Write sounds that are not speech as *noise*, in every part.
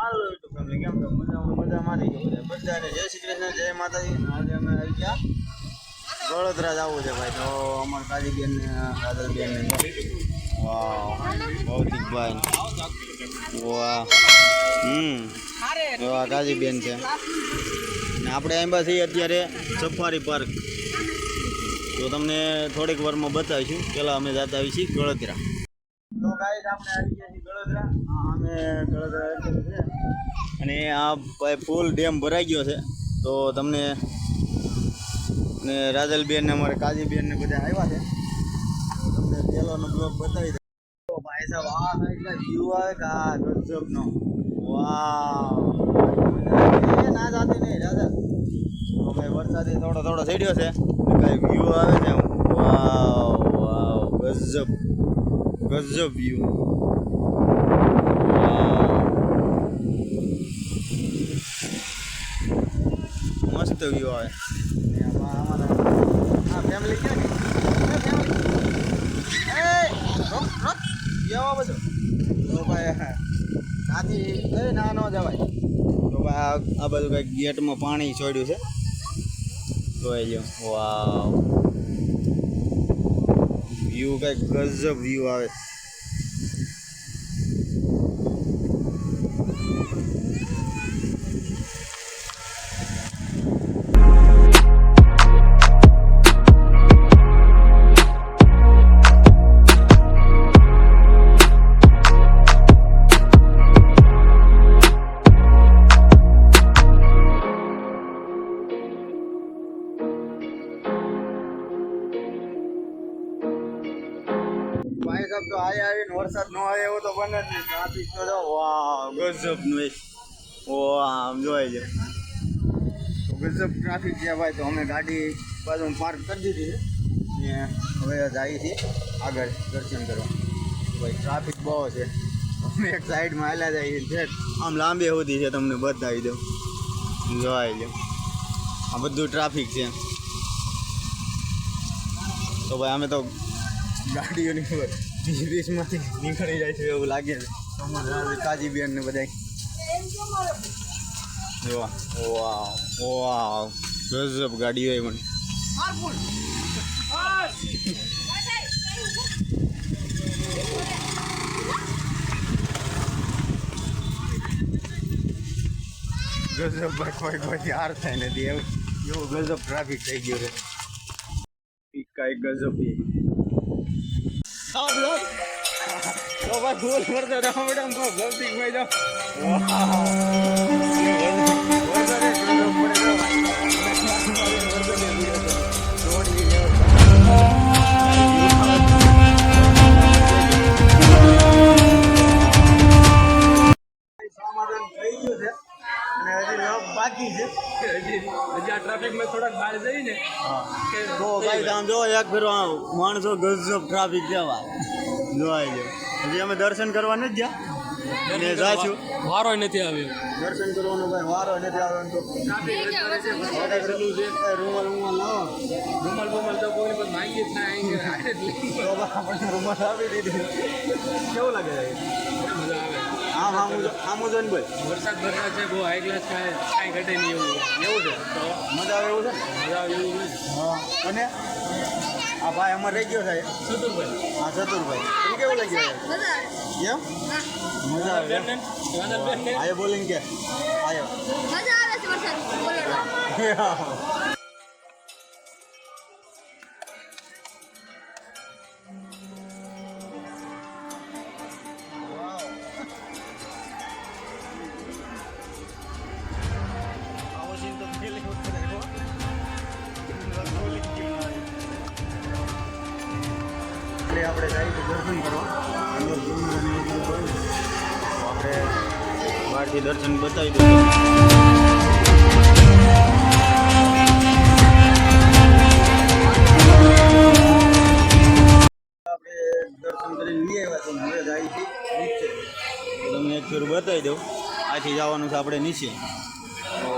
હાલો YouTube family કેમ છો? મજામાં મજામાં નહીં બધા. બધાને જય શ્રી કૃષ્ણ જય માતાજી. આજે અમે આવી ગયા વડોદરા જવું છે ભાઈ. તો અમારા કાજીબેન ને કાજલબેન ને ભૌતિકભાઈ વાહ. હમ. એવા કાજીબેન છે. ને આપણે અહીં છીએ અત્યારે સફારી પાર્ક. તો તમને થોડીક વારમાં બતાવીશું. પહેલાં અમે જતા આવી છીએ ગળતરા તો ગાઈડ આપણે આવી ગયા છીએ ગળોદરા. અને આ ફૂલ ડેમ ભરાઈ ગયો છે. તો તમને ને રાજલબેન ને અમારે કાજીબેન ને બધા આવ્યા છે. તમને પહેલાનો બ્લોગ બતાવી દો ભાઈ સાહેબ, આ એટલા વ્યૂ આવે કે આ ગજબનો? વાવ. ના જાતી નહીં, રાજા. તો ભાઈ વરસાદી થોડો થોડો ચડ્યો છે. કાંઈ વ્યૂ આવે છે વાવ વાવ, ગજબ. ગજબ વ્યૂ મસ્ત વ્યૂ આવે ફેમિલી ક્યાં બધું ભાઈ ના ન જવાય તો ભાઈ આ બધું કંઈક ગેટમાં પાણી છોડ્યું છે જોઈ લો વાવ વ્યૂ કંઈક ગજબ વ્યૂ આવે વરસાદ ન આવે એવો તો બને જ નહીં. ટ્રાફિક તો જો, વાહ ગજબનું વાહ, આમ જોઈ જાય તો ગજબ ટ્રાફિક છે ભાઈ, તો અમે ગાડી બાજુ પાર્ક કરી દીધી છે. ને હવે જઈએ છીએ આગળ દર્શન કરવા. ભાઈ ટ્રાફિક બહુ છે. અમે એક સાઈડમાં હાલ્યા જઈએ છે આમ લાંબી સુધી છે તમને બતાવી દઉં. જોવાઈ લો આ બધું ટ્રાફિક છે. તો ભાઈ, અમે તો ગાડીઓની વીસમાંથી નીકળી જાય છે એવું લાગે છે. અમારે કાજીબેન ને બધા વાહ વાહ વાહ ગજબ ગાડી હોય મને. ગજબ ભાઈ, કોઈ કોઈ હાર થાય નથી. એવું એવું ગજબ ટ્રાફિક થઈ ગયું છે. કાંઈ ગજબ ઈ. તો ભાઈ ફૂલ વરસાદ રામ રામ ભાઈ ભૌતિક તો ભાઈ આમ જો એક ફેરો માણસો ગજબ ટ્રાફિક જેવા જોવાય ગયો હજી અમે દર્શન કરવા નથી ગયા? અને જાશું? વારો નથી આવ્યો. દર્શન કરવાનો ભાઈ વારો નથી આવ્યો તો. રૂમાલ રૂમાલ લાવો રૂમાલ બુમાલ તો કોઈ પણ માંગી જ ના અહીં હારે જ લઈ તો ભાઈ આપણને રૂમાલ આપી દીધી. કેવું લાગે મજા આવે. આમ આમ આમ જ ભાઈ વરસાદ વરસાદ છે બહુ હાઈ ક્લાસ કાંઈ ઘટે નહીં એવું. એવું છે? તો મજા આવે એવું છે મજા આવે એવું હા. અને? આ ભાઈ અમારે રહી ગયો સાહેબ. સુતુરભાઈ. હા ચતુરભાઈ તમને કેવું લાગ્યું એમ મજા આવે. આયો બોલિંગ કે. આયો. મજા આવે છે વરસાદ. બોલો આપણે જઈએ છીએ દર્શન કરવા. અંદર ડુંગરની હોય તો આપણે બહારથી દર્શન બતાવી દઈએ તો જાય તમને એક ફેર બતાવી દઉં. આથી જવાનું છે આપણે નીચે. તો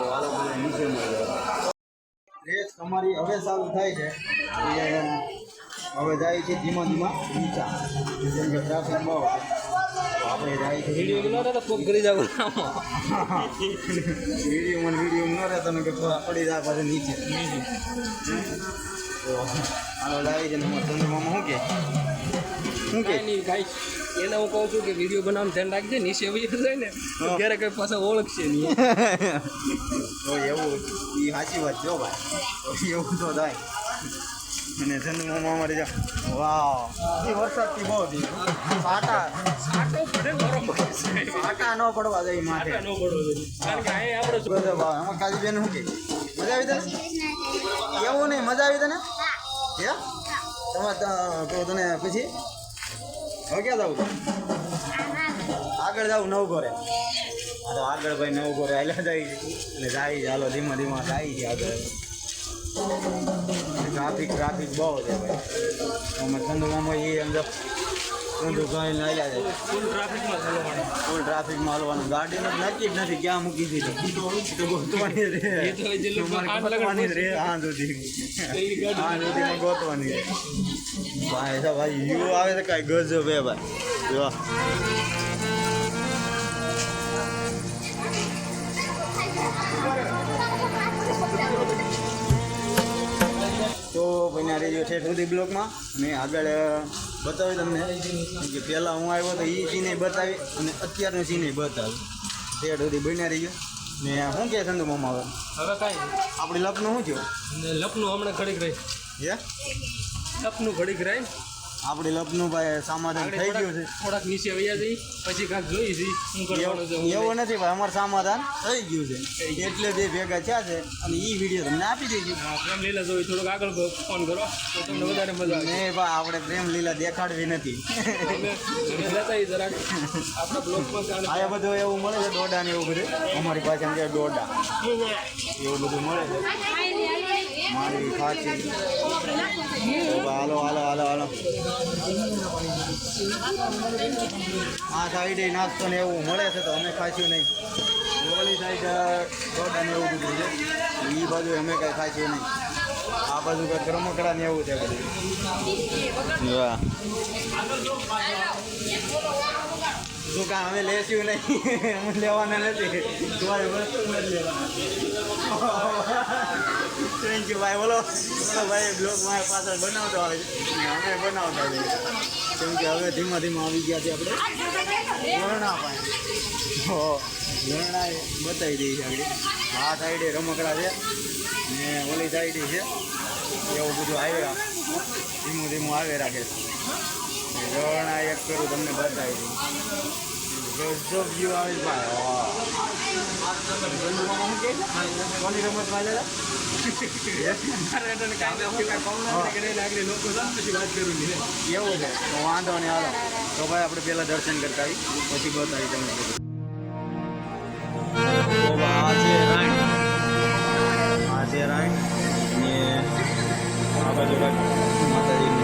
રેસ તમારી હવે ચાલુ થાય છે. હવે જાય છે ધીમા ધીમા નીચા. જેમ કે ટ્રાફિક બહુ આપણે જાય છે વીડિયો બનાવો તો કરી જાવ વીડિયો ને વિડીયોમાં ન રહેતો ને કે થોડા પડી જાય પાછું નીચે. તો હાલો લાવી છે ને ચંદ્રમામાં શું કે? શું કે? નહીં ભાઈ એને હું કહું છું કે વીડિયો બનાવવાનું ધ્યાન રાખજે નીચે આવી જાય ને તો ક્યારે કઈ પાછા ઓળખશે નહીં. *laughs* તો એવું એ સાચી વાત જો ભાઈ. એવું તો થાય. અને ચંદ્રમામાં અમારે જા. વાહ. એ વરસાદથી બહુ થઈ પાટા પડે ને પડવા જાય માથે આટા ન પડવા જોઈએ. કારણ કે અહીં આપણો આમાં કાજી બેન શું કે? મજા આવી તને? એવું નહીં મજા આવી તને? હે? તમારે ત- તને પછી? હવે ક્યાં જવું આગળ જાવ નવ ઘરે. તો આગળ ભાઈ નવ ઘરે હાલ્યા જાય અને જાય હાલો ધીમા ધીમા જાય છે આગળ. ટ્રાફિક ટ્રાફિક બહુ છે ભાઈ. ધંધોમાં એ ગાઈને છે. ફૂલ ટ્રાફિકમાં ફૂલ હાલવાનું. ગાડીનું નક્કી જ નથી ક્યાં મૂકી દીધી. ગોતવાની રહે. હા સુધી. હા સુધીમાં ગોતવાની ભાઈ ભાઈ યુ આવે તો કાંઈ ગજબ હે ભાઈ. બન્યા રહેજો છે સુધી બ્લોકમાં. અને આગળ બતાવી તમને. કે પહેલાં હું આવ્યો તો એ સીને બતાવી અને અત્યારનું સીને બતાવી તે સુધી બન્યા રહીજો. ને શું કહે સંધુ મામા હવે હવે કાંઈ આપણી લપનું શું થયું? ને લપનું હમણાં ઘડીક રહી. હે? લપનું ઘડીક રહી. આપણી લપનું ભાઈ સમાધાન થઈ ગયું છે. થોડાક નીચે વૈયા જઈ પછી કાંઈક જોઈ જઈ શું કરવાનું છે એવું નથી ભાઈ અમારું સમાધાન થઈ ગયું છે. એટલે બે ભેગા થયા છે અને એ વીડિયો તમને આપી દઈ ગયું. પ્રેમ લીલા જોઈ થોડુંક આગળ ફોન કરો તો તમને વધારે મજા આવે. નહીં ભાઈ આપણે પ્રેમ લીલા દેખાડવી નથી. આપણા આ બધું એવું મળે છે દોડા ને એવું બધું? અમારી પાસે એમ કે દોડા એવું બધું મળે છે. મારી ખાચી હાલો હાલો હાલો હાલો આ સાઈડે નાસ્તો ને એવું મળે છે તો અમે ખાઈશું નહીં ઓલી સાઈડ ને એવું બધું છે એ બાજુ અમે કાંઈ ખાઈશું નહીં આ બાજુ કાંઈ રમકડા ને એવું છે બધું શું કામ, અમે લેશું નહીં. અમે લેવાના નથી. તમારી વસ્તુ નથી લેવાના. થેન્ક યુ ભાઈ. બોલો. ભાઈ બ્લોગ મારા પાછળ બનાવતો આવે અમે બનાવતા જઈએ કેમ કે હવે ધીમા ધીમા આવી ગયા છે આપણે. ઝરણા પાસે હો ઝરણા બતાવી દઈએ છે આપણે. આ સાઈડે રમકડા છે. ને ઓલી સાઈડે છે. એવું બધું આવ્યા ધીમું ધીમું આવે રાખે છે એક કરું તમને બતાવી દઉં. ગજબ વ્યૂ આવે ભાઈ રમતમાં. એવું છે. વાંધો નહીં, હાલો. તો ભાઈ, આપણે પહેલાં દર્શન કરતા આવી પછી બતાવી તમને બધું. તો ભાઈ આ બાજુ કાંઈક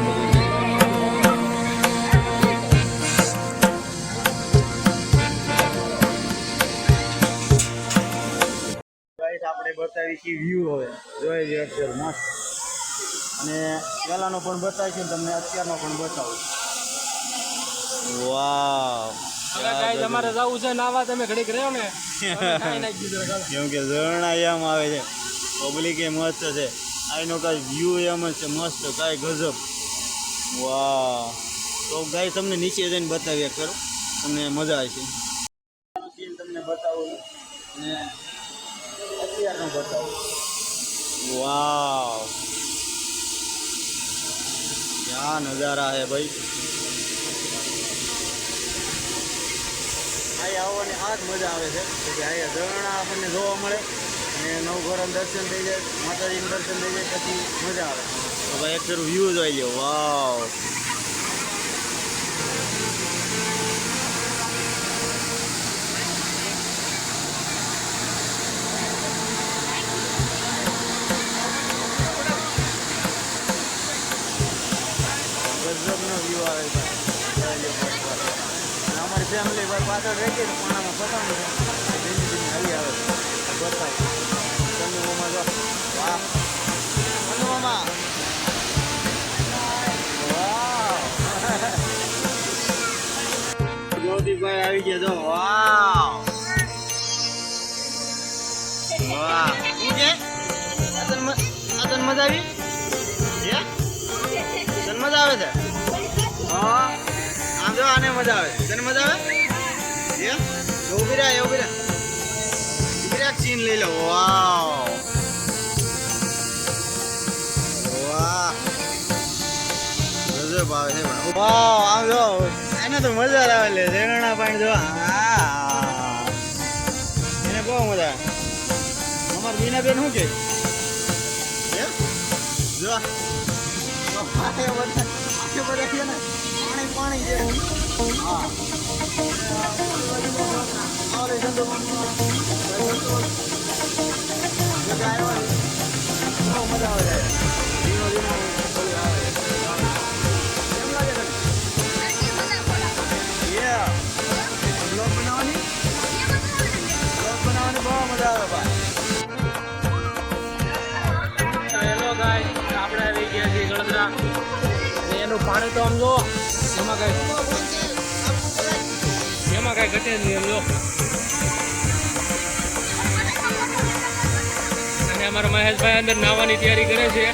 આપણે બતાવી છીએ વ્યૂ હવે. જોઈ લ્યો અત્યારે મસ્ત. અને પહેલાંનો પણ બતાવીશું તમને અત્યારનો પણ બતાવું. વાહ હવે કાંઈ તમારે જવું છે નાવા તમે ઘડીક રહ્યો ને? હવે નાહી નાખી દીધો ચાલો. કેમ કે ઝરણા એમ આવે છે. પબ્લિક એ મસ્ત છે. આનો કાંઈ વ્યૂ એમ જ છે. મસ્ત કાંઈ ગજબ. વાહ તો ગાય તમને નીચે જઈને બતાવીએ કરો તમને મજા આવશે. તમને બતાવું અને જાતનું બતાવું. વાવ. ક્યાં નજારા હે ભાઈ? અહીંયા આવવાની આ જ મજા આવે છે. કે અહીંયા ઝરણા આપણને જોવા મળે અને નવઘોરણ દર્શન થઈ જાય માતાજીનું દર્શન થઈ જાય પછી મજા આવે. હવે એક ફેરું વ્યૂ જોઈ લો વાવ. ફેમિલી પર પાછળ રહી ગઈ પાણામાં પતાવું છે ધીમે ધીમે હાલી આવે છે બતાવ ચંદુ જો વાહ વાહ આવી ગયા જો વાવ વાહ શું તને તને મજા આવી હે મજા આવે છે હા જો આને મજા આવે. તને મજા આવે? ઊભી રહ્યા સીન લઈ લો. વાવ. ગજબ. વાવ આમ જો, એને તો મજા આવે લે. પાણી જો. હા. એને બહુ મજા આવે. અમાર મીના બેન શું કે? જો. આ બધા આ બધા ને. પાણી છે મજા આવે આપણે આવી ગયા છીએ ગણતરા એનું પાણી તો આમ જો એમાં કાંઈ એમાં નહીં જો અને અમારા મહેશભાઈ અંદર નાહવાની તૈયારી કરે છે.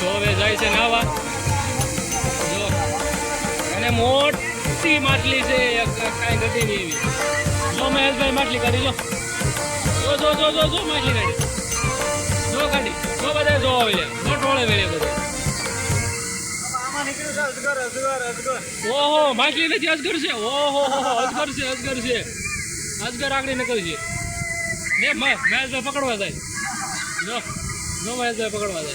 તો હવે જાય છે નાહવા જો. અને મોટી માટલી છે કાંઈ ઘટી નહીં એવી. જો મહેશભાઈ માટલી કાઢી, લો. જો જો જો જો જો માટલી કાઢી. જો કાઢી. જો બધા જો આવે જો ટોળે વેળે બધા. ઓહો માછલી નથી અજગર છે? ઓહો, અજગર છે અજગર છે. અજગર આગળ નીકળ છે. ને મ- મહેશભાઈ પકડવા જાય. જો જો મહેશ પકડવા જાય.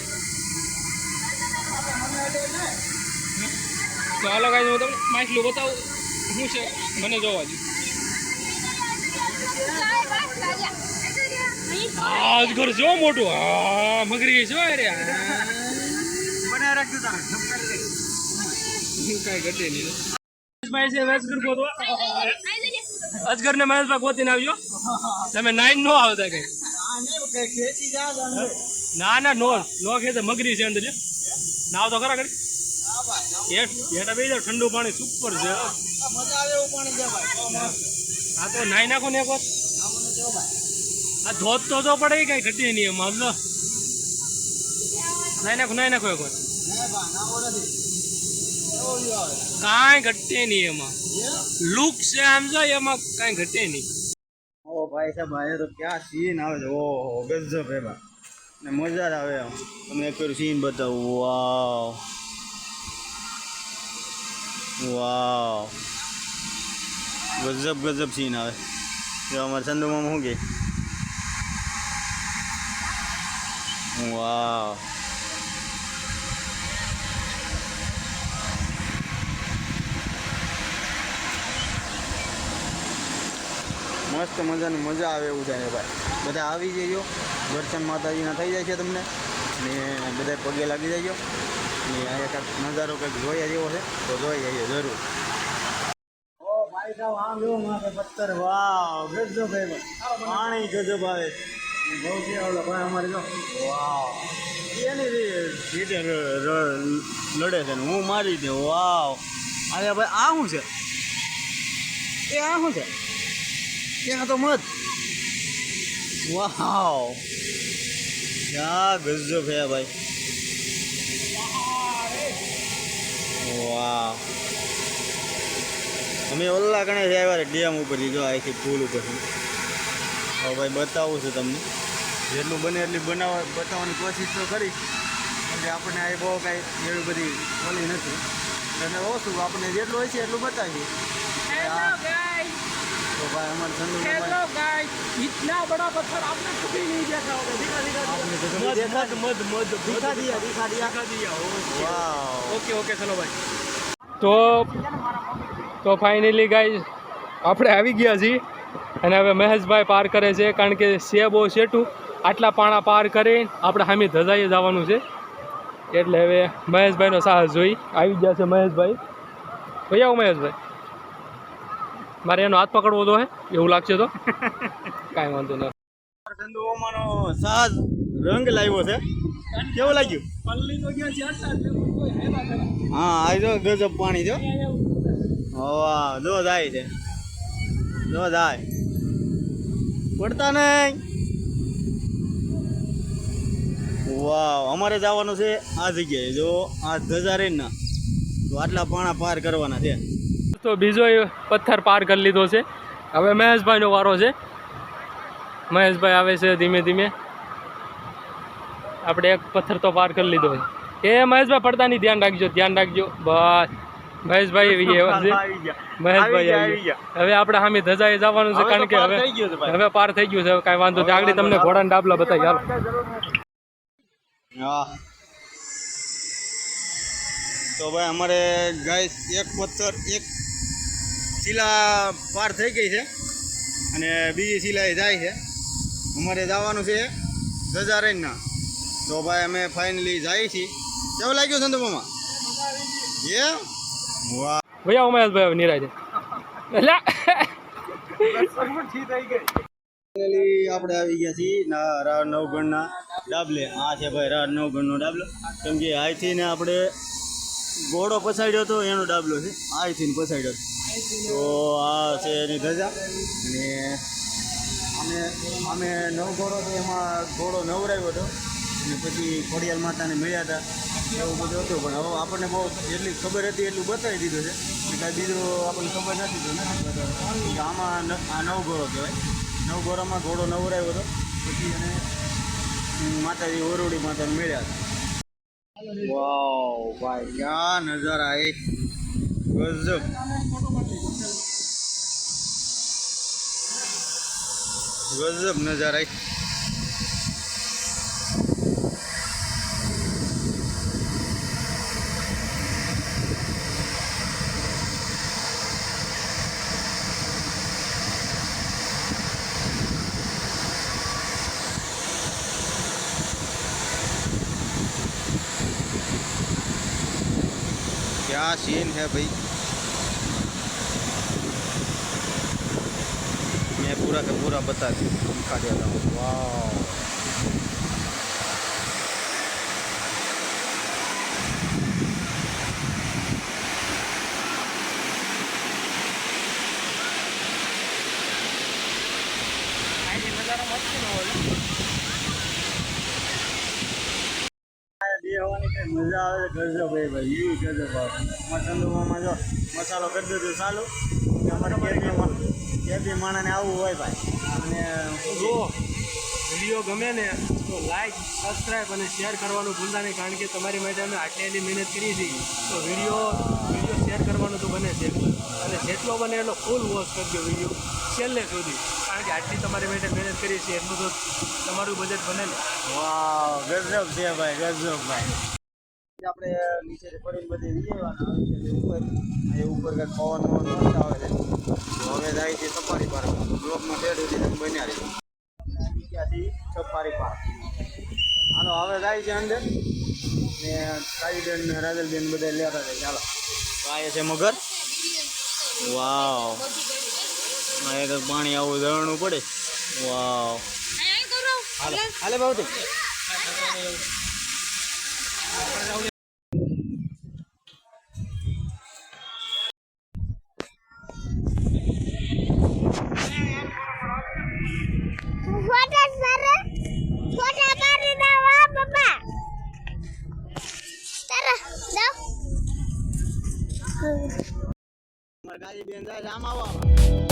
તો હાલો કાંઈ હું તમને માછલું બતાવું. શું છે? મને જોવા દો આ અજગર જો મોટું. હા મગરી છે અરે બનાવી રાખજો તારે. કાંઈ ઘટે નહીં. અજગર ને મહેશભાઈ ગોતીને આવજો. તમે નાઈન નો આવતા કઈ. ખેંચી. ના. ના નો નો ખેતે મગરી છે અંદર નાવ તો ખરા કરી હા ઠંડુ પાણી સુપર છે આ મજા આવે એવું પાણી છે ભાઈ બહુ મસ્ત. આ તો નાઈ નાખો ને એક વાર આ ધોત તો તો પડે કઈ ઘટી નહીં એમાં નાઈ નાખો નાઈ નાખો એક વાર નહીં ભાઈ નાવો નથી કેવો વ્યૂ આવે કાંઈ ઘટે નહીં એમાં. લુક છે આમ જો, એમાં કાંઈ ઘટે નહીં. ઓ ભાઈ સાહેબ આજે તો ક્યાં સીન આવે છે? ઓહો, ગજબ ભાઈ ને મજા આવે આમ તમને એક પેલું સીન બતાવું. વાવ વાવ ગજબ ગજબ સીન આવે. જો અમારે ચંદુમાં શું કે વાવ મસ્ત મજાની મજા આવે એવું છે ભાઈ. બધા આવી જજો. દર્શન માતાજીના થઈ જાય છે તમને. ને બધા પગે લાગી જજો. ને અહીંયા કાંઈક નજારો કંઈક જોયા જેવો છે, તો જોઈ જઈએ જરૂર. પથ્થર. વાવ, ગજબ પાણી ગજબ આવે બહુ કે ભાઈ અમારે જો. વાવ. રીતે લડે છે હું મારી દે વાવ. અરે ભાઈ, આ શું છે? એ આ શું છે? ત્યાં તો મત. વાવ ક્યાં ગજબ હે ભાઈ. વાહ અમે ઓલા કણે આવ્યા ડેમ ઉપરથી, જો આખી પુલ ઉપર હવે ભાઈ બતાવું છું તમને. જેટલું બને એટલી બનાવવા બતાવવાની કોશિશ તો કરી. એટલે આપણને આ બહુ કાંઈ એવી બધી ઓલી નથી. એટલે ઓછું આપણે જેટલું હોય છે એટલું બતાવીએ. તો ભાઈ અમારે ઠંડુ हेलो गाइस इतना बड़ा पत्थर आपने कभी नहीं देखा होगा दिखा दिखा आपने तो कभी मध देखा मध मध मध दिखा दिया दिखा दिया दिखा दिया વાવ ઓકે ઓકે ચલો ભાઈ તો તો ફાઇનલી ગાઈઝ આપણે આવી ગયા છીએ અને હવે મહેશભાઈ પાર કરે છે કારણ કે છે બહુ સેટું આટલા પાણા પાર કરી આપણે સામે ધજાઈએ જવાનું છે એટલે હવે મહેશભાઈનો સાહસ જોઈ આવી ગયા છે મહેશભાઈ ભાઈ આવો મહેશભાઈ મારે એનો હાથ પકડવો તો હે, એવું લાગશે તો. કાંઈ વાંધો નહીં. ચંદુ સાજ રંગ લાવ્યો છે. કેવું લાગ્યું? હા, આ જો ગજબ પાણી છે જો પડતા નહીં. વાવ, અમારે જવાનું છે આ જગ્યાએ. જો આ ધજા ના તો આટલા પાણા પાર કરવાના છે. તો બીજો એ પથ્થર પાર કરી લીધો છે. હવે મહેશભાઈનો વારો છે. મહેશભાઈ આવે છે ધીમે ધીમે. આપણે એક પથ્થર તો પાર કરી લીધો છે. એ મહેશભાઈ પડતા નહીં ધ્યાન રાખજો ધ્યાન રાખજો. બસ. મહેશભાઈ એવી આવી ગયા મહેશભાઈ આવી ગયા. હવે આપણે સામે ધજાએ જવાનું છે કારણ કે હવે થઈ ગયું છે ભાઈ. હવે પાર થઈ ગયું છે હવે કાંઈ વાંધો નહીં. આગળ તમને ઘોડાના ડાબલા બતાવી હાલો તો ભાઈ અમારે ગાય એક પથ્થર એક શિલા પાર થઈ ગઈ છે અને બીજી શિલા એ જાય છે. અમારે જવાનું છે ધજારેજના તો ભાઈ અમે ફાઇનલી જઈએ છીએ. કેવું લાગ્યું સંદર્ભમાં એ વાહ. ભૈયા ઉમેશભાઈ હવે નિરાજે એટલે આપણે આવી ગયા છીએ ના નવગણના ડાબલે. આ છે ભાઈ રાર નવગણનો ડાબલો. કેમ કે અહીંથી ને આપણે ઘોડો પછાડ્યો હતો એનો ડાબલો છે. અહીંથી ને પછાડ્યો તો આ છે એની ધજા. અને અમે અમે નવ ઘોડો તો એમાં ઘોડો નવરાવ્યો હતો. અને પછી ખોડિયાલ માતાને મળ્યા હતા. એવું બધું હતું. પણ હવે આપણને બહુ એટલી ખબર હતી એટલું બતાવી દીધું છે. કે કાંઈ બીજું આપણને ખબર નથી તો નથી. આમાં ન- આ નવ ઘોડો કહેવાય. નવ ઘોડામાં ઘોડો નવરાવ્યો હતો. પછી એને માતાજી ઓરડી માતાને મળ્યા હતા. વાવ ભાઈ, ક્યાં નજારા એ. ગજબ. गजब नज़ारा है क्या सीन है भाई पूरा का पूरा बता दूँ दिखा देता हूँ वाह બેહવાની કઈ મજા આવે છે ગજબ એ ભાઈ એવી ગજબ આવે અમારા ચંદુમામાં જો મસાલો કરી દીધો ચાલુ કે અમારે કેબી માણસને આવવું હોય ભાઈ. અને જો વીડિયો ગમે ને તો લાઈક સબસ્ક્રાઈબ અને શેર કરવાનું ભૂલતા નહીં કારણ કે તમારી માટે અમે આટલી એટલી મહેનત કરી છે. તો વીડિયો વીડિયો શેર કરવાનું તો બને છે. અને જેટલો બને એટલો ફૂલ વોચ કરજો વીડિયો છેલ્લે સુધી. કારણ કે આટલી તમારી માટે મહેનત કરી છે એટલું તો તમારું બજેટ બને ને વાહ ગજબ છે ભાઈ ગજબ ભાઈ. આપણે નીચે પડીને બધી વિજયવાના આવી છે ઉપર એ ઉપર કંઈક પવન પવન મસ્ત આવે છે તો હવે જાય છે સફારી પાર્ક. બ્લોકમાં બેડ સુધી તમે બન્યા રહી. ત્યાંથી સફારી પાર્ક. હાલો હવે જાય છે અંદર. ને કાળીબેન ને રાજલબેન બધા લેતા જાય ચાલો આ છે મગર. વાવ. એક પાણી આવું ધરણું પડે. વાવ. હાલો. હાલે બાબુ મારા ગાડી બેન જાય છે આમ આવો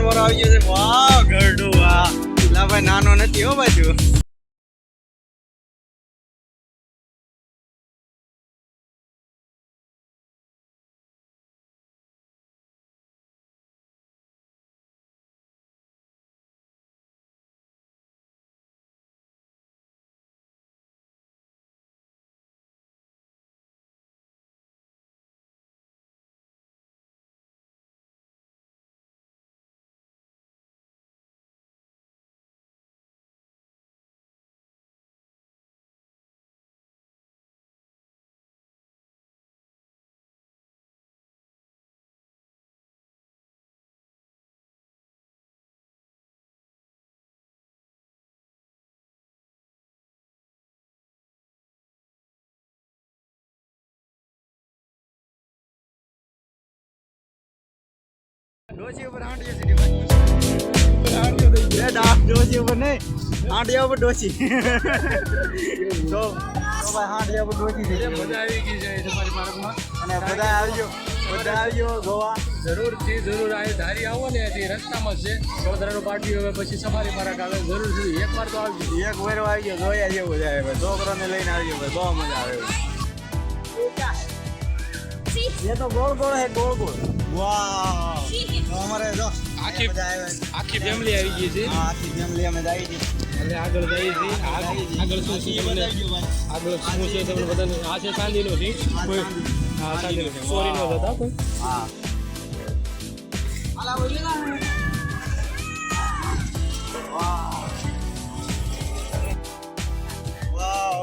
જાનવરો આવી ગયો છે. વાહ ગરડું વાહ. ભાઈ નાનો નથી હો બાજુ. ડોસી ઉપર હાંડિયો સીધી ભાઈ બે ડા ડોસી ઉપર નહીં. હાંડિયા ઉપર ડોસી તો તો ભાઈ હાંડિયા ઉપર ડોસી ગઈ. મજા આવી ગઈ છે તમારી પાર્કમાં. અને બધા આવી ગયો બધા આવી ગયો ગોવા. જરૂરથી જરૂર. આ ધારી આવો ને તે રસ્તામાં જ છે. વડોદરાનો પાટી હવે પછી સફારી પાર્ક આવે જરૂર સુધી એકવાર તો આવજો. એક વેરો આવી ગયો જોયા જેવું જાય ભાઈ છોકરાને લઈને આવી ગયો બહુ મજા આવે. એ તો ગોળ હે ગોળ ગોળ અમારે જો આખી આખી ફેમિલી આવી ગઈ છે આખી ફેમિલી અમે આવી ગઈ એટલે આગળ જઈએ છીએ આગળ શું આગળ શું છે તમને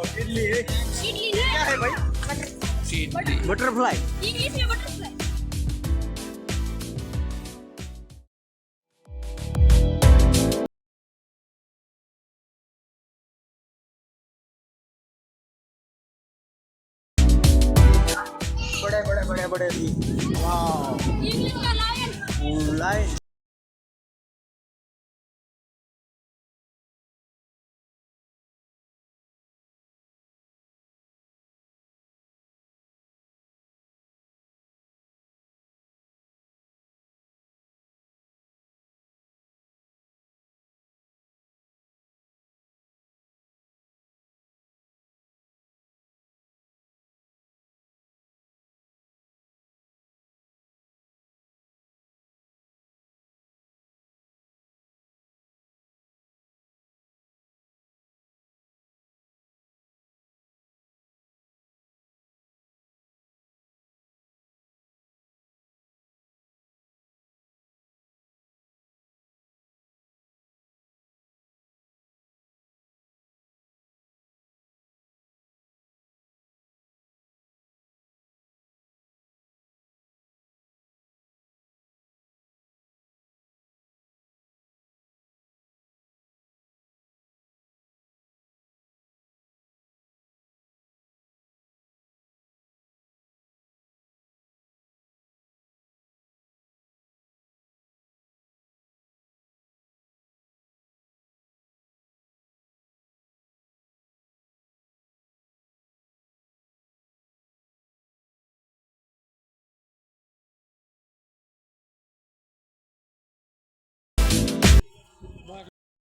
કેટલી કેટલી ભાઈ Butterfly.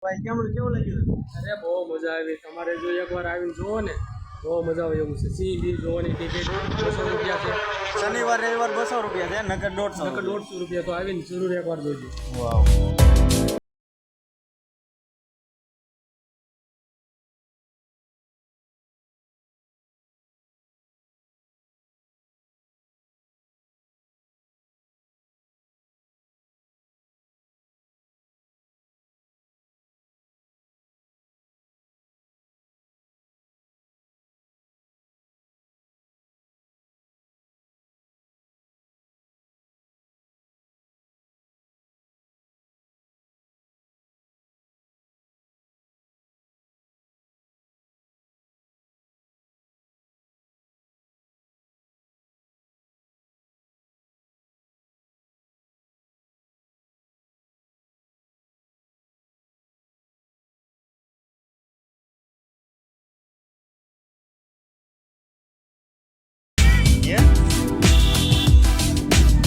ભાઈ કેમ કેવું લાગ્યું અરે બહુ મજા આવી. તમારે જો એકવાર આવીને જુઓ ને બહુ મજા આવે એવું છે. સી બી જોવાની ટિકિટ બસો રૂપિયા છે. શનિવાર રવિવાર બસો રૂપિયા છે નગર દોઢસો નગર દોઢસો રૂપિયા તો આવીને જરૂર એકવાર જોજો.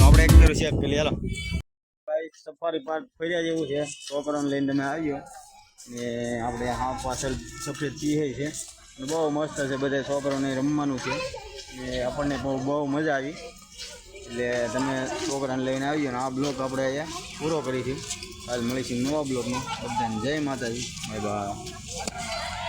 આપણે એક ફેરું ચેક કરી ભાઈ સફારી પાર્ક ફર્યા જેવું છે. છોકરાને લઈને તમે આવ્યો. ને આપણે હા પાછળ સફેદ પીએ છે. ને બહુ મસ્ત છે બધા છોકરાઓને રમવાનું છે. ને આપણને બહુ બહુ મજા આવી. એટલે તમે છોકરાને લઈને આવ્યો ને આ બ્લોક આપણે અહીંયા પૂરો કરીશું. કાલ મળીશું નવા બ્લોકમાં. બધાને જય માતાજી. Bye bye.